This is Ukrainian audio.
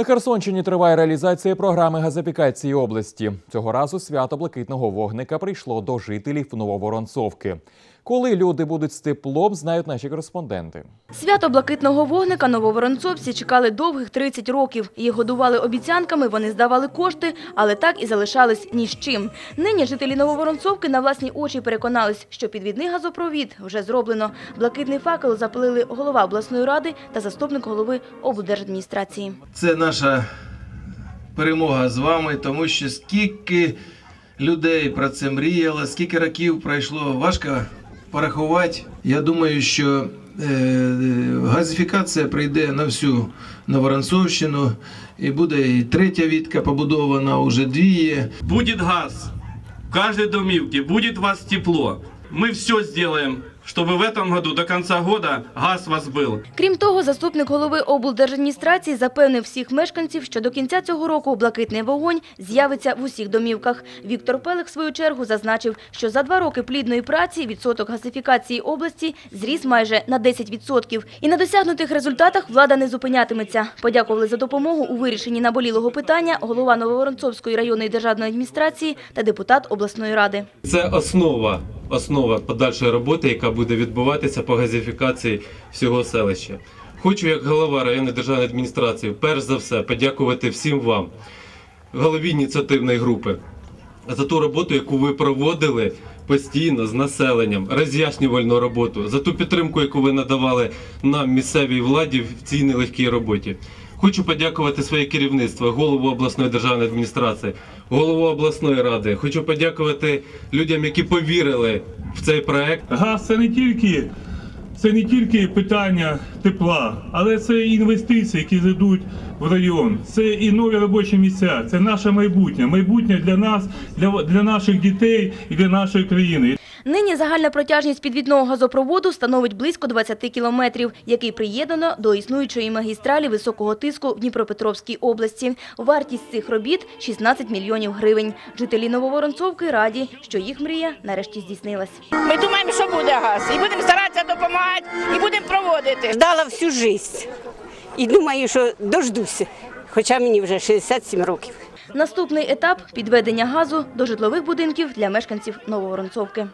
На Херсонщині триває реалізація програми газифікації області. Цього разу свято блакитного вогника прийшло до жителів Нововоронцовки. Коли люди будуть з теплом, знають наші кореспонденти. Свято блакитного вогника нововоронцовці чекали довгих 30 років. Їх годували обіцянками, вони здавали кошти, але так і залишались ні з чим. Нині жителі Нововоронцовки на власні очі переконались, що підвідний газопровід вже зроблено. Блакитний факел запалили голова обласної ради та заступник голови облдержадміністрації. Це наша перемога з вами, тому що скільки людей про це мріяло, скільки років пройшло, важко порахувати. Я думаю, що е, газифікація прийде на всю Новоронцовщину, і буде і третя відка побудована, уже дві є. Будет газ. В кожній домівці, буде у вас тепло. Ми все сделаем, чтобы в этом году, до конца года, газ у вас был. Крім того, заступник голови облдержадміністрації запевнив всіх мешканців, що до кінця цього року блакитний вогонь з'явиться в усіх домівках. Віктор Пелих, в свою чергу, зазначив, що за два роки плідної праці відсоток газифікації області зріс майже на 10%. І на досягнутих результатах влада не зупинятиметься. Подякували за допомогу у вирішенні наболілого питання голова Нововоронцовської районної державної адміністрації та депутат обласної ради. Це основа, основа подальшої роботи, яка буде відбуватися по газифікації всього селища. Хочу, як голова районної державної адміністрації, перш за все подякувати всім вам, голові ініціативної групи, за ту роботу, яку ви проводили постійно з населенням, роз'яснювальну роботу, за ту підтримку, яку ви надавали нам, місцевій владі, в цій нелегкій роботі. Хочу подякувати своє керівництво, голову обласної державної адміністрації, голову обласної ради. Хочу подякувати людям, які повірили в цей проект. Газ це не тільки це не тільки питання тепла, але це інвестиції, які зайдуть в район. Це і нові робочі місця. Це наше майбутнє. Майбутнє для нас, для, для наших дітей і для нашої країни. Нині загальна протяжність підвідного газопроводу становить близько 20 кілометрів, який приєднано до існуючої магістралі високого тиску в Дніпропетровській області. Вартість цих робіт – 16 мільйонів гривень. Жителі Нововоронцовки раді, що їх мрія нарешті здійснилась. Ми думаємо, що буде газ, і будемо старатися допомагати, і будемо проводити. ждала всю жизнь. І думаю, що дождуся. Хоча мені вже 67 років. Наступний етап – підведення газу до житлових будинків для мешканців Нововоронцовки.